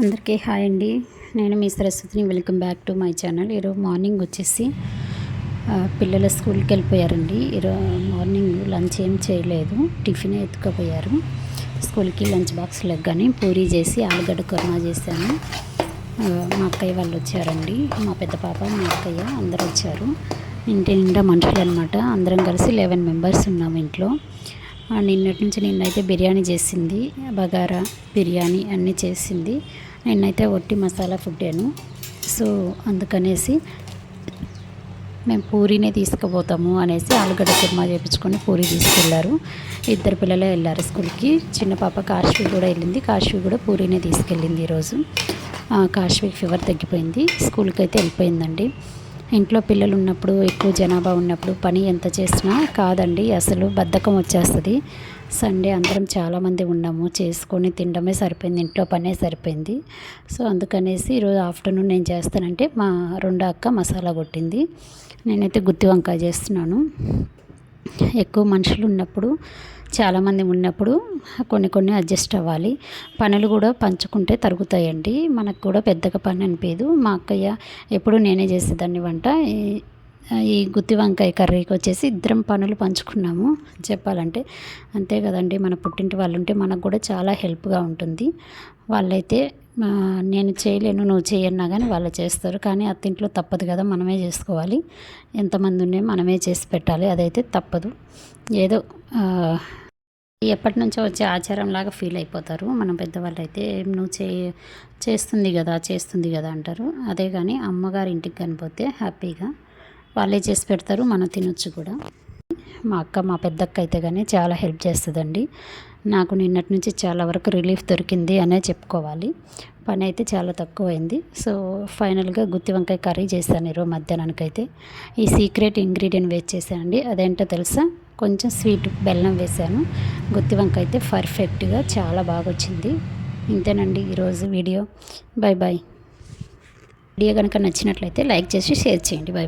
అందరికీ హాయ్ అండి. నేను మీ సరస్వతిని. Welcome back to my channel. ఈరోజు మార్నింగ్ వచ్చేసి పిల్లల పిల్లలు స్కూల్కి వెళ్ళిపోయారండి. ఈరోజు మార్నింగ్ లంచ్ ఏం చేయలేదు. టిఫిన్ ఎత్తుకుపోయారు. స్కూల్కి లంచ్ బాక్స్లకు కానీ పూరీ చేసి ఆలుగడ్డ కుర్మా చేశాను. మా అక్కయ్య వాళ్ళు వచ్చారండి. మా పెద్ద పాప మా అక్కయ్య అందరూ వచ్చారు. ఇంటి నిండా మనుషులు అనమాట అందరం కలిసి లెవెన్ మెంబర్స్ ఉన్నాం ఇంట్లో. నిన్నటి నుంచి నిన్నైతే బిర్యానీ చేసింది. బగారా బిర్యానీ అన్నీ చేసింది. నేనైతే ఒట్టి మసాలా ఫుడ్డాను సో అందుకనేసి మేము పూరీనే తీసుకుపోతాము అనేసి ఆలుగడ్డ కుర్మా చేయించుకొని పూరి తీసుకెళ్ళారు. ఇద్దరు పిల్లలే వెళ్ళారు స్కూల్కి. చిన్న పాప కాశ్వి కూడా వెళ్ళింది కాశ్వి కూడా పూరీనే తీసుకెళ్ళింది ఈరోజు. కాశ్వి ఫీవర్ తగ్గిపోయింది. స్కూల్కి అయితే వెళ్ళిపోయిందండి. ఇంట్లో పిల్లలు ఉన్నప్పుడు ఎక్కువ జనాభా ఉన్నప్పుడు పని ఎంత చేసినా కాదండి అసలు బద్ధకం వచ్చేస్తుంది. సండే అందరం చాలామంది ఉన్నాము చేసుకొని తినడమే సరిపోయింది ఇంట్లో పనే సరిపోయింది. సో అందుకనేసి ఈరోజు ఆఫ్టర్నూన్ నేను చేస్తానంటే మా రెండో అక్క మసాలా కొట్టింది. నేనైతే గుత్తి వంకాయ చేస్తున్నాను. ఎక్కువ మనుషులు ఉన్నప్పుడు చాలామంది ఉన్నప్పుడు కొన్ని కొన్ని అడ్జస్ట్ అవ్వాలి. పనులు కూడా పంచుకుంటే తరుగుతాయండి. మనకు కూడా పెద్దగా పని అనిపించదు మా అక్కయ్య ఎప్పుడు నేనే చేసేదాన్ని వంట. ఈ- ఈ గుత్తి వంకాయ కర్రీకి వచ్చేసి ఇద్దరం పనులు పంచుకున్నాము. చెప్పాలంటే అంతే కదండి. మన పుట్టింటి వాళ్ళు ఉంటే మనకు కూడా చాలా హెల్ప్గా ఉంటుంది. వాళ్ళైతే నేను చేయలేను నువ్వు చేయన్నా కానీ వాళ్ళు చేస్తారు. కానీ అత్తింట్లో తప్పదు కదా మనమే చేసుకోవాలి. ఎంతమంది ఉన్నా మనమే చేసి పెట్టాలి. అదైతే తప్పదు. ఏదో ఎప్పటి నుంచో వచ్చే ఆచారంలాగా ఫీల్ అయిపోతారు. మన పెద్దవాళ్ళు అయితే నువ్వు చే చేస్తుంది కదా చేస్తుంది కదా అంటారు. అదే కానీ అమ్మగారి ఇంటికి కనిపోతే హ్యాపీగా వాళ్ళే చేసి పెడతారు మనం తినొచ్చు కూడా. మా అక్క మా పెద్దక్క అయితే కానీ చాలా హెల్ప్ చేస్తుందండి. నాకు నిన్నటి నుంచి చాలా వరకు రిలీఫ్ దొరికింది అనే చెప్పుకోవాలి. పని అయితే చాలా తక్కువైంది. సో ఫైనల్గా గుత్తి వంకాయ కర్రీ చేశాను ఈరోజు మధ్యాహ్నానికైతే. ఈ సీక్రెట్ ఇంగ్రీడియంట్ వేస్ట్ చేశానండి. అదేంటో తెలుసా? కొంచెం స్వీట్ బెల్లం వేశాను. గుత్తి వంకాయ అయితే పర్ఫెక్ట్గా చాలా బాగా వచ్చింది ఇంతేనండి ఈరోజు వీడియో. బాయ్ బాయ్ వీడియో కనుక నచ్చినట్లయితే లైక్ చేసి షేర్ చేయండి. బాయ్